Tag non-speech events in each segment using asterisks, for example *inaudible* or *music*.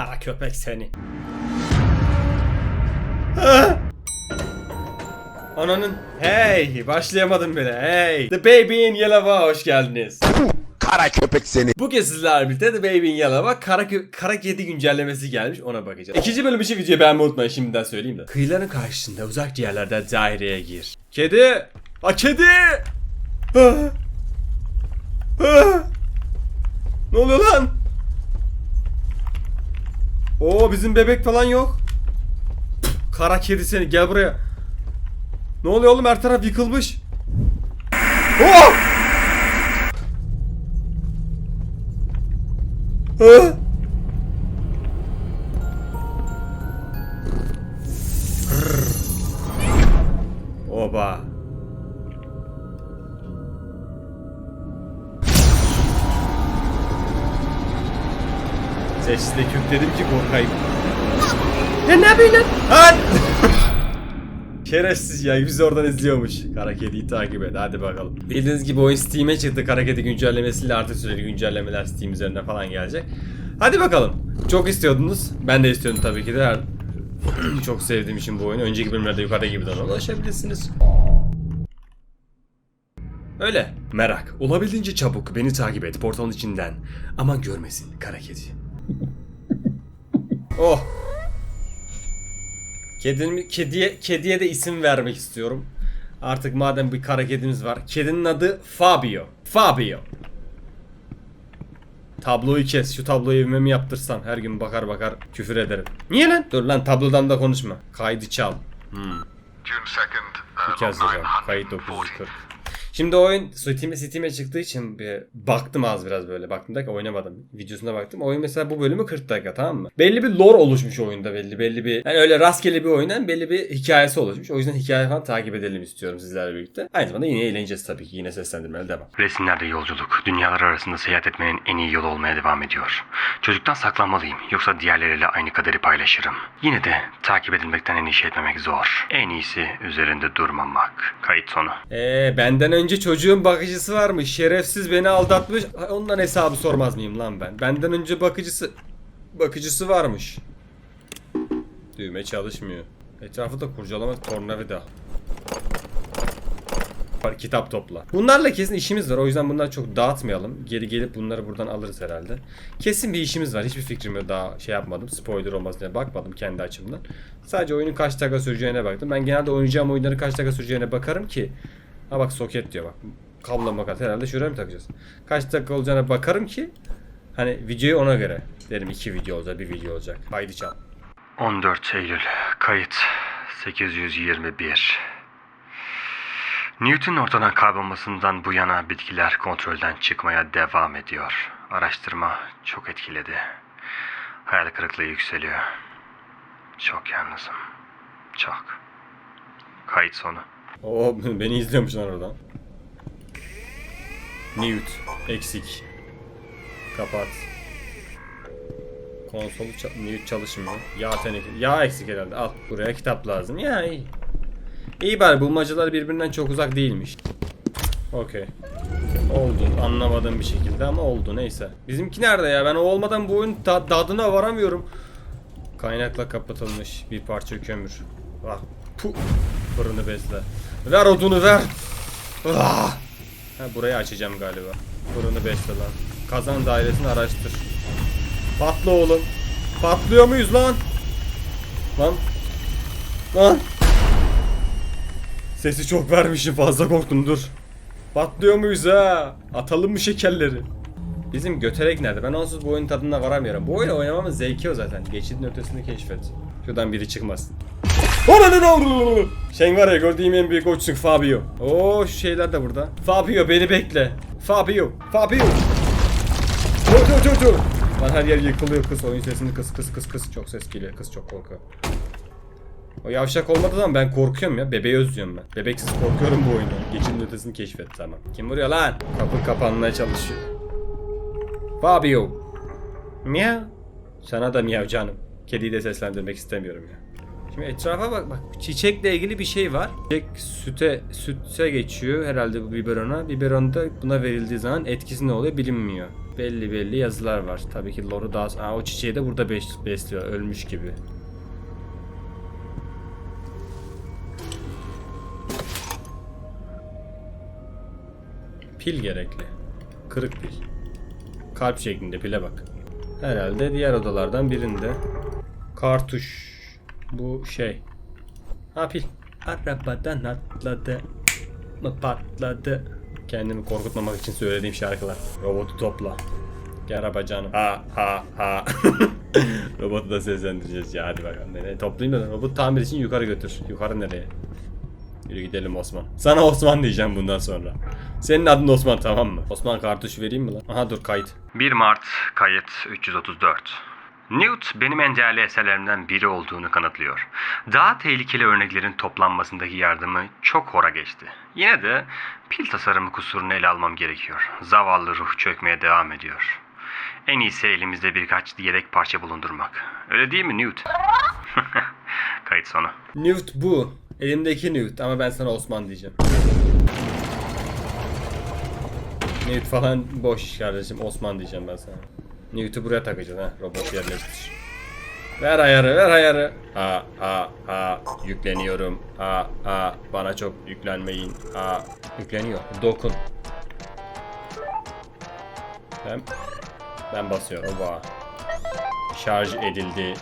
Kara köpek seni. Ananın. Hey başlayamadım bile. Hey. The Baby in Yellow'a hoş geldiniz. Kara köpek seni. Bugün sizlerle birlikte The Baby in Yellow'a kara, kara kedi güncellemesi gelmiş ona bakacağız. İkinci bölüm için videoyu beğenmeyi unutmayın şimdiden söyleyeyim de. Kıyıların karşısında uzak yerlerde daireye gir. Kedi! A kedi! Ah! Ah! Ne oluyor lan? Oo bizim bebek falan yok. Kara kedi seni gel buraya. Ne oluyor oğlum her taraf yıkılmış. Ah! Şerefsiz ya bizi oradan izliyormuş. Kara kediyi takip et hadi bakalım. Bildiğiniz gibi oyun Steam'e çıktı. Kara kedi güncellemesiyle artık süreli güncellemeler Steam üzerinde falan gelecek. Hadi bakalım. Çok istiyordunuz. Ben de istiyordum tabii ki de. Her... *clears throat* Çok sevdiğim için bu oyunu. Önceki bölümlerde yukarıda gibiden ulaşabilirsiniz. Öyle. Merak. Olabildiğince çabuk beni takip et portalın içinden. Ama görmesin kara kedi. *laughs* oh. Kedimi, kediye, kediye de isim vermek istiyorum. Artık madem bir kara kedimiz var. Kedinin adı Fabio. Fabio. Tabloyu kes. Şu tabloyu evime mi yaptırsan her gün bakar bakar küfür ederim. Niye lan? Dur lan tablodan da konuşma. Kaydı çal. Hmm. June 2nd, uh, İki Haziran. Kayıt 940. Şimdi oyun Steam'e Steam'e çıktığı için bir baktım az biraz böyle. Baktım da oynamadım. Videosuna baktım. Oyun mesela bu bölümü 40 dakika tamam mı? Belli bir lore oluşmuş oyunda belli belli bir. Yani öyle rastgele bir oyundan belli bir hikayesi oluşmuş. O yüzden hikaye falan takip edelim istiyorum sizlerle birlikte. Aynı zamanda yine eğleneceğiz tabii ki. Yine seslendirmeli devam. Resimlerde yolculuk, dünyalar arasında seyahat etmenin en iyi yolu olmaya devam ediyor. Çocuktan saklanmalıyım, yoksa diğerleriyle aynı kaderi paylaşırım. Yine de takip edilmekten endişe etmemek zor. En iyisi üzerinde durmamak. Kayıt sonu. Eee benden önce çocuğun bakıcısı varmış. Şerefsiz beni aldatmış. Ondan hesabı sormaz mıyım lan ben? Benden önce bakıcısı bakıcısı varmış. Düğme çalışmıyor. Etrafı da kurcalama tornavida. Kitap topla. Bunlarla kesin işimiz var. O yüzden bunları çok dağıtmayalım. Geri gelip bunları buradan alırız herhalde. Kesin bir işimiz var. Hiçbir fikrim yok. Daha şey yapmadım. Spoiler olmasın diye bakmadım kendi açımdan. Sadece oyunun kaç dakika süreceğine baktım. Ben genelde oynayacağım oyunların kaç dakika süreceğine bakarım ki. Ha bak soket diyor bak. Kablo makat herhalde şuraya mı takacağız? Kaç dakika olacağına bakarım ki hani videoyu ona göre derim iki video olacak bir video olacak. Haydi çal. 14 Eylül. Kayıt 821. Newton ortadan kaybolmasından bu yana bitkiler kontrolden çıkmaya devam ediyor. Araştırma çok etkiledi. Hayal kırıklığı yükseliyor. Çok yalnızım. Çok. Kayıt sonu. Oo *laughs* beni izliyormuş lan oradan. Newt eksik. Kapat. Konsolu ça- Newt çalışmıyor. Yağ teneke. Yağ eksik herhalde. Al buraya kitap lazım. Ya iyi. İyi bari bulmacalar birbirinden çok uzak değilmiş. Okey. Oldu anlamadığım bir şekilde ama oldu neyse. Bizimki nerede ya? Ben o olmadan bu oyun ta- tadına varamıyorum. Kaynakla kapatılmış bir parça kömür. Ah, puh. Fırını besle. Ver odunu ver. Ah. Ha, burayı açacağım galiba. Fırını besle lan. Kazan dairesini araştır. Patla oğlum. Patlıyor muyuz lan? Lan. Lan. Sesi çok vermişim fazla korktum dur. Patlıyor muyuz ha? Atalım mı şekerleri? Bizim göterek nerede? Ben onsuz bu oyunun tadına varamıyorum. Bu oyunu oynamamın zevki o zaten. Geçidin ötesini keşfet. Şuradan biri çıkmasın. Ananı avradı. Sen var ya gördüğüm en büyük koçsun Fabio. Oo şeyler de burada. Fabio beni bekle. Fabio. Fabio. Dur dur dur dur. Lan her yer yıkılıyor kız. Oyun sesini kız kız kız kız. Çok ses geliyor. Kız çok korkuyor. O yavşak olmadığı zaman ben korkuyorum ya. Bebeği özlüyorum ben. Bebeksiz korkuyorum bu oyunu. Geçinin ötesini keşfet tamam. Kim vuruyor lan? Kapı kapanmaya çalışıyor. Fabio. Miyav. Sana da miyav canım. Kediyi de seslendirmek istemiyorum ya. Şimdi etrafa bak bak çiçekle ilgili bir şey var. Çiçek süte süte geçiyor herhalde bu biberona. Biberon da buna verildiği zaman etkisi ne oluyor bilinmiyor. belli belli yazılar var. Tabii ki lore'u daha... Aa, o çiçeği de burada bes- besliyor. Ölmüş gibi. Pil gerekli. Kırık pil. Kalp şeklinde pile bak. Herhalde diğer odalardan birinde. Kartuş. Bu şey. Ha pil. Arabadan atladı. Mı patladı. Kendimi korkutmamak için söylediğim şarkılar. Robotu topla. Gel arabacanım. Ha ha ha. *laughs* Robotu da seslendireceğiz ya hadi bakalım. Nereye toplayayım da robot tamir için yukarı götür. Yukarı nereye? Yürü gidelim Osman. Sana Osman diyeceğim bundan sonra. Senin adın Osman tamam mı? Osman kartuş vereyim mi lan? Aha dur kayıt. 1 Mart kayıt 334. Newt benim en değerli eserlerimden biri olduğunu kanıtlıyor. Daha tehlikeli örneklerin toplanmasındaki yardımı çok hora geçti. Yine de pil tasarımı kusurunu ele almam gerekiyor. Zavallı ruh çökmeye devam ediyor. En iyisi elimizde birkaç yedek parça bulundurmak. Öyle değil mi Newt? *laughs* Kayıt sonu. Newt bu. Elimdeki Newt ama ben sana Osman diyeceğim. Newt falan boş kardeşim. Osman diyeceğim ben sana. Newt'u buraya takacağız ha. Robot yerleştir. Ver ayarı, ver ayarı. Ha ha ha yükleniyorum. Ha ha bana çok yüklenmeyin. Ha yükleniyor. Dokun. Ben ben basıyorum. Oba. Şarj edildi.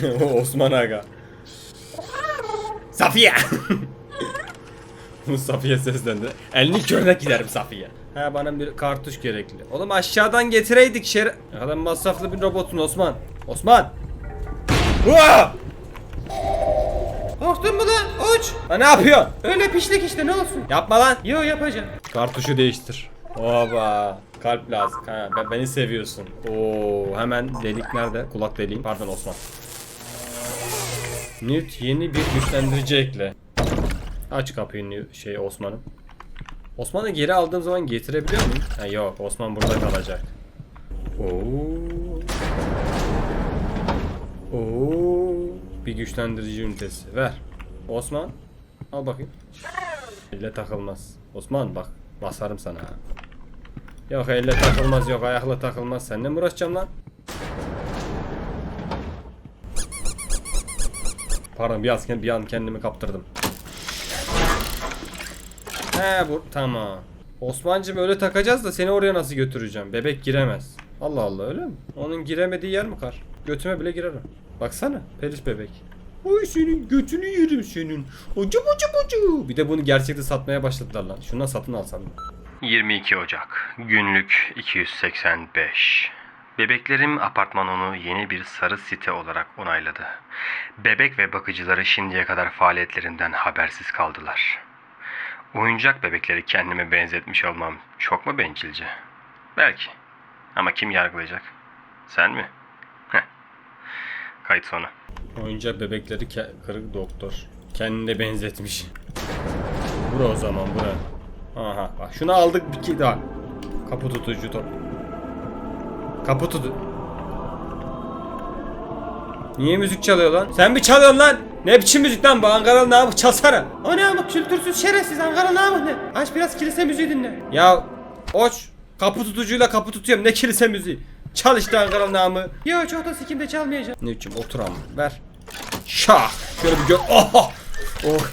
*laughs* Osman Aga. Safiye. *laughs* Safiye seslendi. Elini körüne giderim Safiye. Ha bana bir kartuş gerekli. Oğlum aşağıdan getireydik şer... Kadar masraflı bir robotun Osman. Osman. Hua! Korktun mu lan? Uç. Ha ne yapıyorsun? Öyle pişlik işte ne olsun? Yapma lan. Yo yapacağım. Kartuşu değiştir. Oba. Kalp lazım. Ha, ben, beni seviyorsun. Oo, hemen delik nerede? Kulak deliğim. Pardon Osman. Newt yeni bir güçlendirici ekle. Aç kapıyı şey Osman'ım. Osman'ı geri aldığım zaman getirebiliyor muyum? Ha yok Osman burada kalacak. Oo. Oo. Bir güçlendirici ünitesi. Ver. Osman. Al bakayım. Elle takılmaz. Osman bak basarım sana. Yok elle takılmaz yok ayakla takılmaz. Seninle mi uğraşacağım lan? Pardon bir an, bir an kendimi kaptırdım. He bu tamam. Osman'cım öyle takacağız da seni oraya nasıl götüreceğim? Bebek giremez. Allah Allah öyle mi? Onun giremediği yer mi kar? Götüme bile girer o. Baksana peluş bebek. Oy senin götünü yerim senin. Ucu ucu ucu. Bir de bunu gerçekte satmaya başladılar lan. Şundan satın alsam. 22 Ocak Günlük 285 Bebeklerim apartman onu yeni bir sarı site olarak onayladı. Bebek ve bakıcıları şimdiye kadar faaliyetlerinden habersiz kaldılar. Oyuncak bebekleri kendime benzetmiş olmam çok mu bencilce? Belki. Ama kim yargılayacak? Sen mi? Heh. Kayıt sonu. Oyuncak bebekleri kırık doktor. Kendine benzetmiş. Bura o zaman bura. Aha bak şunu aldık bir ki daha. Kapı tutucu top. Kapı tutu. Niye müzik çalıyor lan? Sen mi çalıyorsun lan? Ne biçim müzik lan bu? Ankaralı namık çalsana. O ne amık kültürsüz şerefsiz Ankaralı namık ne? Aç biraz kilise müziği dinle. Ya Oç kapı tutucuyla kapı tutuyorum ne kilise müziği. Çal işte Ankaralı namı. Yo çok da sikimde çalmayacağım. Ne biçim otur ama ver. Şah. Şöyle bir gör. Oh. Oh.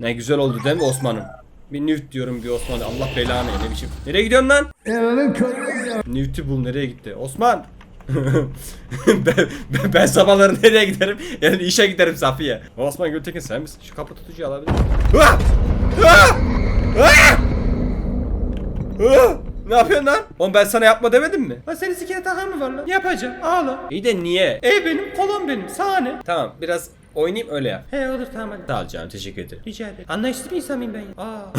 Ne güzel oldu değil mi Osman'ım? Bir Newt diyorum bir Osman. Allah belanı ne biçim. Nereye gidiyorsun lan? Newt'ü bul nereye gitti? Osman. *laughs* ben, ben, ben sabahları nereye giderim? Yani işe giderim Safiye. Osman Gültekin sen misin? Şu kapı tutucuyu alabilir miyim? Ne yapıyorsun lan? Oğlum ben sana yapma demedim mi? Ha senin sikine takan mı var lan? Yapacağım. Ağla. İyi de niye? Ev benim, kolon benim. Sahne. Tamam biraz oynayayım öyle yap. He olur tamam hadi. Sağ ol canım teşekkür ederim. Rica ederim. Anlayışlı bir insan mıyım ben ya? *laughs* Aa.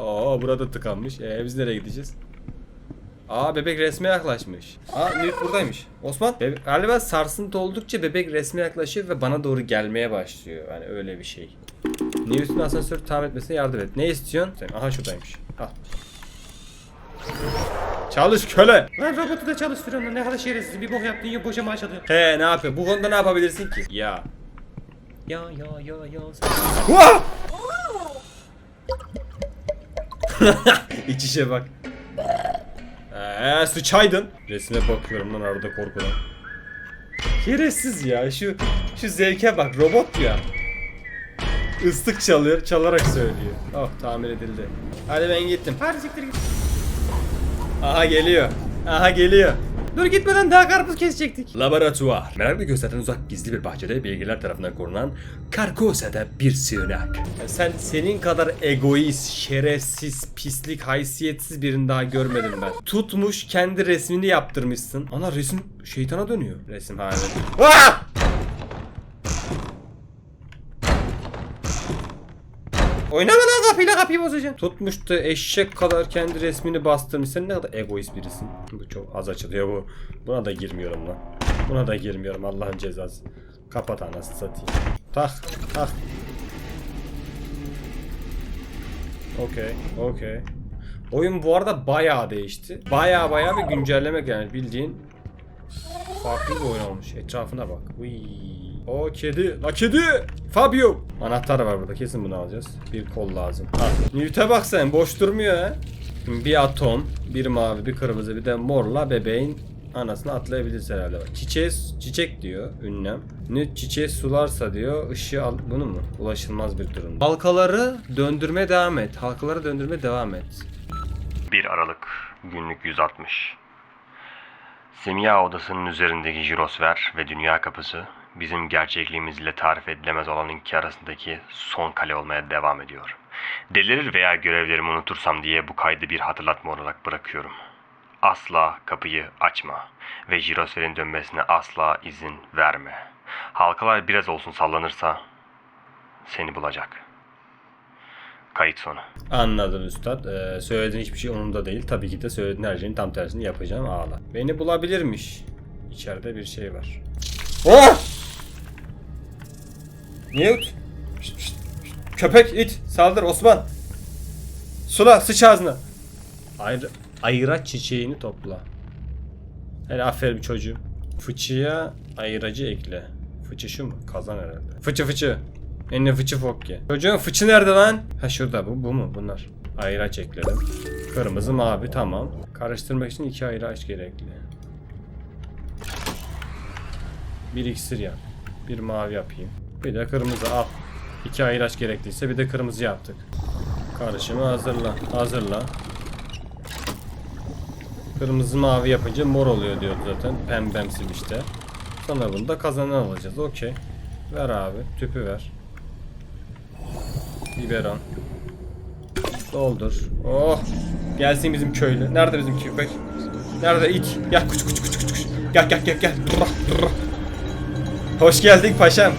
Oo burada tıkanmış. Ee, biz nereye gideceğiz? Aa bebek resme yaklaşmış. Aa Newt buradaymış. Osman bebe- galiba sarsıntı oldukça bebek resme yaklaşıyor ve bana doğru gelmeye başlıyor. Yani öyle bir şey. Newt'un asansörü tamir etmesine yardım et. Ne istiyorsun? Sen, aha şuradaymış. Al. Çalış köle. Lan robotu da çalıştırıyorum lan. Ne kadar şerefsiz. Bir bok yaptın ya boşa maaş alıyorsun. He ne yapıyor? Bu konuda ne yapabilirsin ki? Ya. Ya ya ya ya. Vah! *laughs* İç işe bak. Eee sıçaydın. Resme bakıyorum lan arada korkudan. Şerefsiz ya şu şu zevke bak robot ya. Islık çalıyor çalarak söylüyor. Oh tamir edildi. Hadi ben gittim. Hadi siktir git. Aha geliyor. Aha geliyor. Dur gitmeden daha karpuz kesecektik. Laboratuvar. Meraklı gözlerden uzak gizli bir bahçede bilgiler tarafından korunan Karkosa'da bir sığınak. Sen senin kadar egoist, şerefsiz, pislik, haysiyetsiz birini daha görmedim ben. *laughs* Tutmuş kendi resmini yaptırmışsın. Ana resim şeytana dönüyor. Resim hali. Ah! Oynama lan kapıyla kapıyı bozacaksın. Tutmuştu eşek kadar kendi resmini bastırmış. Sen ne kadar egoist birisin. Bu çok az açılıyor bu. Buna da girmiyorum lan. Buna da girmiyorum Allah'ın cezası. Kapat anasını satayım. Tak tak. Okey okey. Oyun bu arada bayağı değişti. Bayağı bayağı bir güncelleme yani bildiğin farklı bir oyun olmuş. Etrafına bak. Uy. O kedi. La kedi. Fabio. Anahtar var burada. Kesin bunu alacağız. Bir kol lazım. Al. Newt'e bak sen. Boş durmuyor ha. Bir atom, bir mavi, bir kırmızı, bir de morla bebeğin anasını atlayabiliriz herhalde. Bak. Çiçeğe, çiçek diyor ünlem. Nüt çiçeği sularsa diyor ışığı al. Bunu mu? Ulaşılmaz bir durum. Halkaları döndürmeye devam et. Halkaları döndürmeye devam et. 1 Aralık günlük 160. Simya odasının üzerindeki jirosfer ve dünya kapısı bizim gerçekliğimiz ile tarif edilemez olan iki arasındaki son kale olmaya devam ediyor. Delirir veya görevlerimi unutursam diye bu kaydı bir hatırlatma olarak bırakıyorum. Asla kapıyı açma ve jirosferin dönmesine asla izin verme. Halkalar biraz olsun sallanırsa seni bulacak. Kayıt sonu. Anladım üstad. Ee, söylediğin hiçbir şey umurumda değil. Tabii ki de söylediğin her şeyin tam tersini yapacağım ağla. Beni bulabilirmiş. İçeride bir şey var. Oh! Newt! Şşt, şşt, şşt. Köpek it! Saldır Osman! Sula sıç ağzına! Ayra, ayıra çiçeğini topla. Hele aferin çocuğum. Fıçıya ayıracı ekle. Fıçı şu mu? Kazan herhalde. Fıçı fıçı. Eline fıçı fokke. Çocuğun fıçı nerede lan? Ha şurada bu. Bu mu? Bunlar. Ayraç ekledim. Kırmızı mavi tamam. Karıştırmak için iki ayraç gerekli. Bir iksir yap. Bir mavi yapayım. Bir de kırmızı al. İki ayraç gerekliyse bir de kırmızı yaptık. Karışımı hazırla. Hazırla. Kırmızı mavi yapınca mor oluyor diyordu zaten. Pembemsi işte. Sonra bunu da kazanan alacağız. Okey. Ver abi. Tüpü ver. Biberon. Doldur. Oh. Gelsin bizim köylü. Nerede bizim köpek? Nerede it? Gel kuç kuç kuç kuç kuç. Gel gel gel gel. Hoş geldik paşam.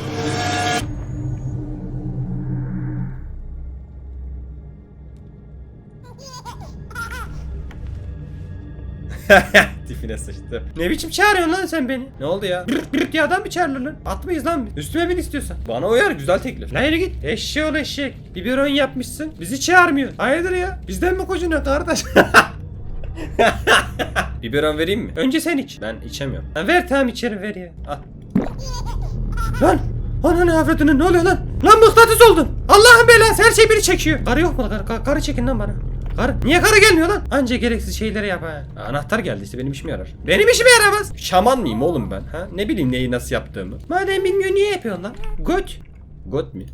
*laughs* Tipine sıçtı. Ne biçim çağırıyorsun lan sen beni? Ne oldu ya? Bir, bir diye adam mı çağırılır lan? At mıyız lan? Üstüme bin istiyorsan. Bana uyar güzel teklif. Lan git. Eşeği ol eşek. Biberon yapmışsın. Bizi çağırmıyor. Hayırdır ya? Bizden mi kocunuyor kardeş? *laughs* Biberon vereyim mi? Önce sen iç. Ben içemiyorum. Ha, ver tamam içerim ver ya. Al. Lan! Ananı avradını ne oluyor lan? Lan mıknatıs oldun. Allah'ın belası her şey biri çekiyor. Karı yok mu? Karı, karı çekin lan bana. Karı. Niye karı gelmiyor lan? Anca gereksiz şeyleri yap ha. Anahtar geldi işte benim işime yarar. Benim işime yaramaz. Şaman mıyım oğlum ben? Ha? Ne bileyim neyi nasıl yaptığımı. Madem bilmiyor niye yapıyorsun lan? Göt. Göt mi?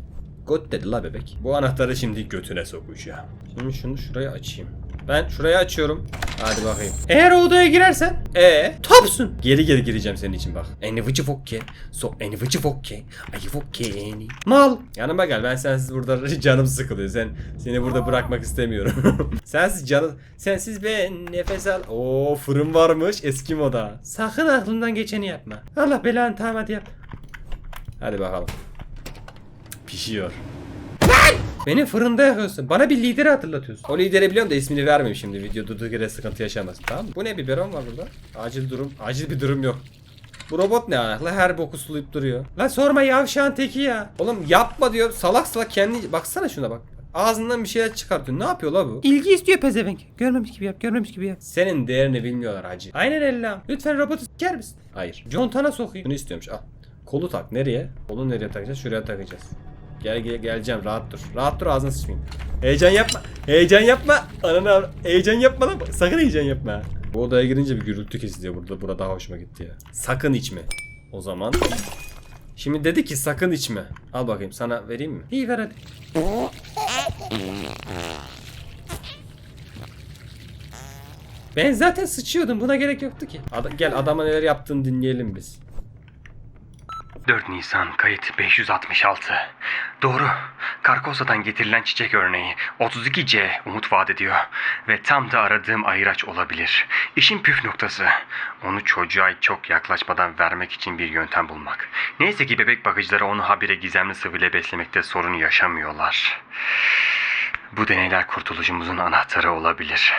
Göt dedi la bebek. Bu anahtarı şimdi götüne sokacağım. Şimdi şunu şuraya açayım. Ben şurayı açıyorum. Hadi bakayım. Eğer o odaya girersen e topsun. Geri geri gireceğim senin için bak. Eni vıcı fokke. So eni vıcı fokke. Ayı fokke eni. Mal. Yanıma gel. Ben sensiz burada *laughs* canım sıkılıyor. Sen seni burada bırakmak istemiyorum. *laughs* sensiz canım sensiz ben nefes al. Oo fırın varmış eski moda. Sakın aklından geçeni yapma. Allah belanı tamam hadi yap. Hadi bakalım. Pişiyor. Beni fırında yakıyorsun. Bana bir lideri hatırlatıyorsun. O lideri biliyorum da ismini vermeyeyim şimdi. Video durduk yere sıkıntı yaşamaz. Tamam mı? Bu ne biberon var burada? Acil durum. Acil bir durum yok. Bu robot ne alakla? Her boku sulayıp duruyor. Lan sorma yavşağın teki ya. Oğlum yapma diyor. Salak salak kendi... Baksana şuna bak. Ağzından bir şeyler çıkartıyor. Ne yapıyor la bu? İlgi istiyor pezevenk. Görmemiş gibi yap, görmemiş gibi yap. Senin değerini bilmiyorlar hacı. Aynen Ella. Lütfen robotu siker misin? Hayır. Contana sokayım. Bunu istiyormuş. Al. Kolu tak. Nereye? Kolu nereye takacağız? Şuraya takacağız. Gel, gel geleceğim rahat dur. Rahat dur ağzına sıçmayayım. Heyecan yapma. Heyecan yapma. Ananı heyecan yapma lan. Sakın heyecan yapma. Bu odaya girince bir gürültü kesiliyor burada. Burada daha hoşuma gitti ya. Sakın içme. O zaman. Şimdi dedi ki sakın içme. Al bakayım sana vereyim mi? İyi ver hadi. Ben zaten sıçıyordum. Buna gerek yoktu ki. Ad- gel adama neler yaptığını dinleyelim biz. 4 Nisan kayıt 566. Doğru. Karkosa'dan getirilen çiçek örneği 32C umut vaat ediyor. Ve tam da aradığım ayıraç olabilir. İşin püf noktası. Onu çocuğa çok yaklaşmadan vermek için bir yöntem bulmak. Neyse ki bebek bakıcıları onu habire gizemli sıvıyla beslemekte sorun yaşamıyorlar. Bu deneyler kurtuluşumuzun anahtarı olabilir.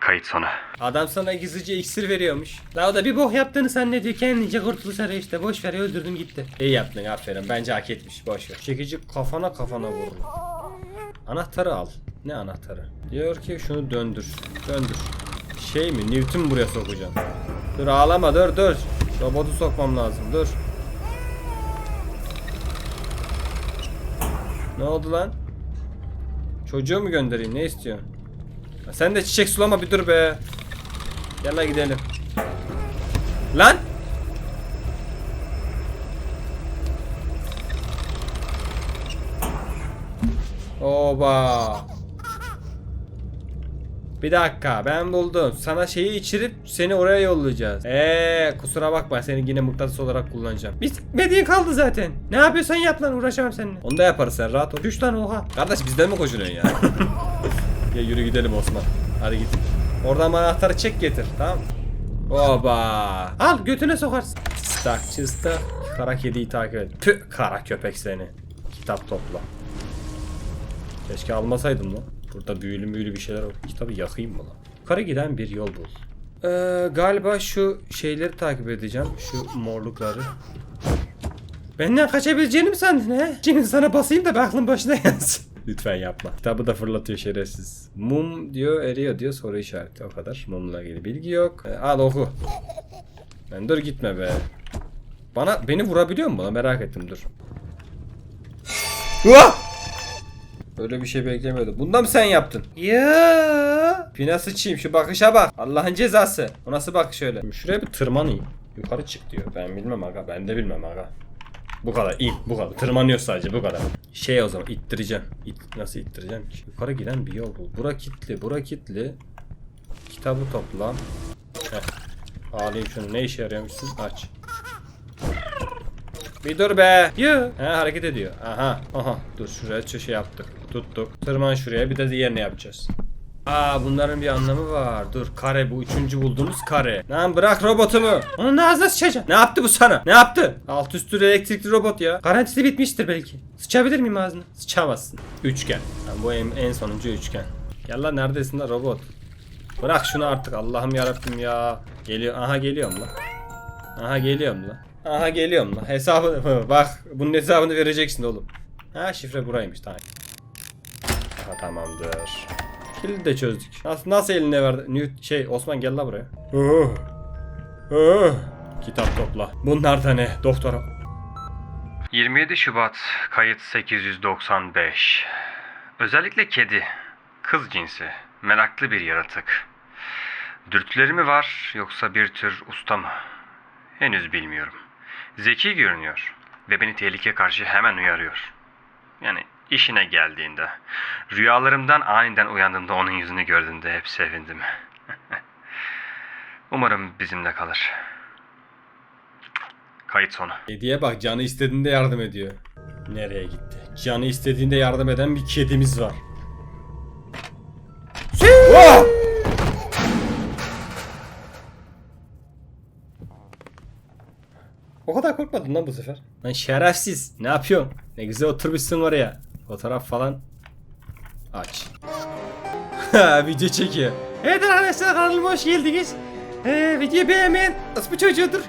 Kayıt sonu. Adam sana gizlice iksir veriyormuş. Daha o da bir bok yaptığını zannediyor. Kendince kurtuluş arıyor işte. Boş ver öldürdüm gitti. İyi yaptın aferin. Bence hak etmiş. Boş ver. Çekici kafana kafana vurur. Anahtarı al. Ne anahtarı? Diyor ki şunu döndür. Döndür. Şey mi? Newton buraya sokacaksın? Dur ağlama dur dur. Robotu sokmam lazım dur. Ne oldu lan? Çocuğu mu göndereyim? Ne istiyorsun? Sen de çiçek sulama bir dur be. Gel lan gidelim. Lan! Oba. Bir dakika ben buldum. Sana şeyi içirip seni oraya yollayacağız. Eee kusura bakma seni yine mıknatıs olarak kullanacağım. Biz mediye kaldı zaten. Ne yapıyorsan yap lan uğraşamam seninle. Onu da yaparız sen rahat ol. Düş lan oha. Kardeş bizden mi koşuyorsun ya? *laughs* ya yürü gidelim Osman. Hadi git. Oradan anahtarı çek getir tamam? Oba. Al götüne sokarsın. Çıstak çıstak. Kara kediyi takip et. Püh kara köpek seni. Kitap topla. Keşke almasaydım lan. Burada büyülü müyülü bir şeyler var. Kitabı yakayım mı lan? Yukarı giden bir yol bul. Ee, galiba şu şeyleri takip edeceğim. Şu morlukları. Benden kaçabileceğini mi sandın he? Şimdi sana basayım da bir aklın başına yansın. Lütfen yapma. Kitabı da fırlatıyor şerefsiz. Mum diyor eriyor diyor soru işareti o kadar. Mumla ilgili bilgi yok. Ee, al oku. Ben dur gitme be. Bana beni vurabiliyor mu? Merak ettim dur. Uah! Böyle bir şey beklemiyordum. Bundan mı sen yaptın? Ya. Pina sıçayım şu bakışa bak. Allah'ın cezası. O nasıl bakış öyle? Şuraya bir tırmanayım. Yukarı çık diyor. Ben bilmem aga. Ben de bilmem aga. Bu kadar in. Bu kadar. Tırmanıyor sadece bu kadar. Şey o zaman ittireceğim. İt, nasıl ittireceğim ki? Yukarı giden bir yol bul. Bura kilitli. Bura kilitli. Kitabı topla. Heh. Ağlayayım şunu. Ne işe yarıyormuşsun? Aç. Bir dur be. Ya. He hareket ediyor. Aha. Aha. Dur şuraya şu şey yaptık. Tuttuk. Tırman şuraya bir de diğerini yapacağız. Aa bunların bir anlamı var. Dur kare bu üçüncü bulduğumuz kare. Lan bırak robotumu. Onun ağzına sıçacağım. Ne yaptı bu sana? Ne yaptı? Alt üstü elektrikli robot ya. Garantisi bitmiştir belki. Sıçabilir miyim ağzına? Sıçamazsın. Üçgen. Lan bu en, en sonuncu üçgen. Gel lan neredesin lan robot? Bırak şunu artık Allah'ım yarabbim ya. Geliyor. Aha geliyorum lan. Aha geliyorum lan. Aha geliyorum lan. Hesabını *laughs* bak bunun hesabını vereceksin oğlum. Ha şifre buraymış tamam. Aha tamamdır. Kilidi de çözdük. Nasıl, nasıl eline verdi? Newt şey Osman gel la buraya. Oh. Oh. Kitap topla. Bunlar da ne? Doktora. 27 Şubat kayıt 895. Özellikle kedi. Kız cinsi. Meraklı bir yaratık. Dürtüleri mi var yoksa bir tür usta mı? Henüz bilmiyorum. Zeki görünüyor ve beni tehlikeye karşı hemen uyarıyor. Yani işine geldiğinde. Rüyalarımdan aniden uyandığımda onun yüzünü gördüğümde hep sevindim. *laughs* Umarım bizimle kalır. Kayıt sonu. Kediye bak canı istediğinde yardım ediyor. Nereye gitti? Canı istediğinde yardım eden bir kedimiz var. Oh! O kadar korkmadın lan bu sefer. Lan şerefsiz. Ne yapıyorsun? Ne güzel oturmuşsun oraya. Fotoğraf falan. Aç. *laughs* Video çekiyor. Evet arkadaşlar kanalıma hoş geldiniz. Ee, videoyu beğenmeyen bu çocuğudur.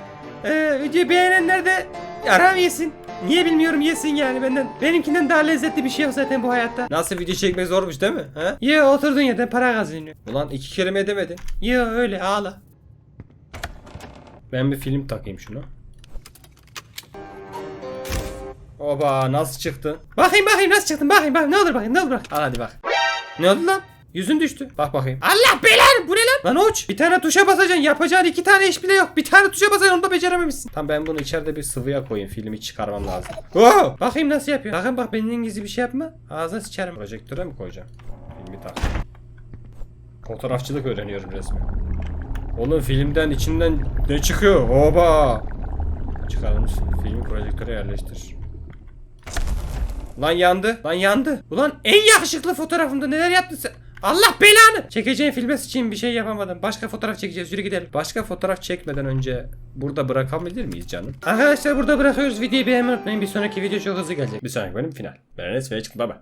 Ee, videoyu beğenenler de aram yesin. Niye bilmiyorum yesin yani benden. Benimkinden daha lezzetli bir şey yok zaten bu hayatta. Nasıl video çekmek zormuş değil mi? Ha? Yo oturduğun yerden para kazanıyor. Ulan iki kelime edemedin. Yo öyle ağla. Ben bir film takayım şunu. Oba nasıl çıktı? Bakayım bakayım nasıl çıktın bakayım bakayım ne olur bakayım ne olur bak. Al hadi bak. Ne oldu lan? Yüzün düştü. Bak bakayım. Allah belanı bu ne lan? Lan uç. Bir tane tuşa basacaksın yapacağın iki tane iş bile yok. Bir tane tuşa basacaksın onu da becerememişsin. Tamam ben bunu içeride bir sıvıya koyayım. Filmi çıkarmam lazım. Oh! Bakayım nasıl yapıyor. Bakın bak benim gizli bir şey yapma. Ağzına sıçarım. Projektöre mi koyacağım? Filmi tak. Fotoğrafçılık öğreniyorum resmen. Oğlum filmden içinden ne çıkıyor? Oba! Çıkarılmış filmi projektöre yerleştir. Lan yandı. Lan yandı. Ulan en yakışıklı fotoğrafımda neler yaptın sen? Allah belanı. Çekeceğin filme sıçayım bir şey yapamadım. Başka fotoğraf çekeceğiz yürü gidelim. Başka fotoğraf çekmeden önce burada bırakabilir miyiz canım? Arkadaşlar burada bırakıyoruz. Videoyu beğenmeyi unutmayın. Bir sonraki video çok hızlı gelecek. Bir sonraki bölüm final. Ben Enes ve çıkın baba.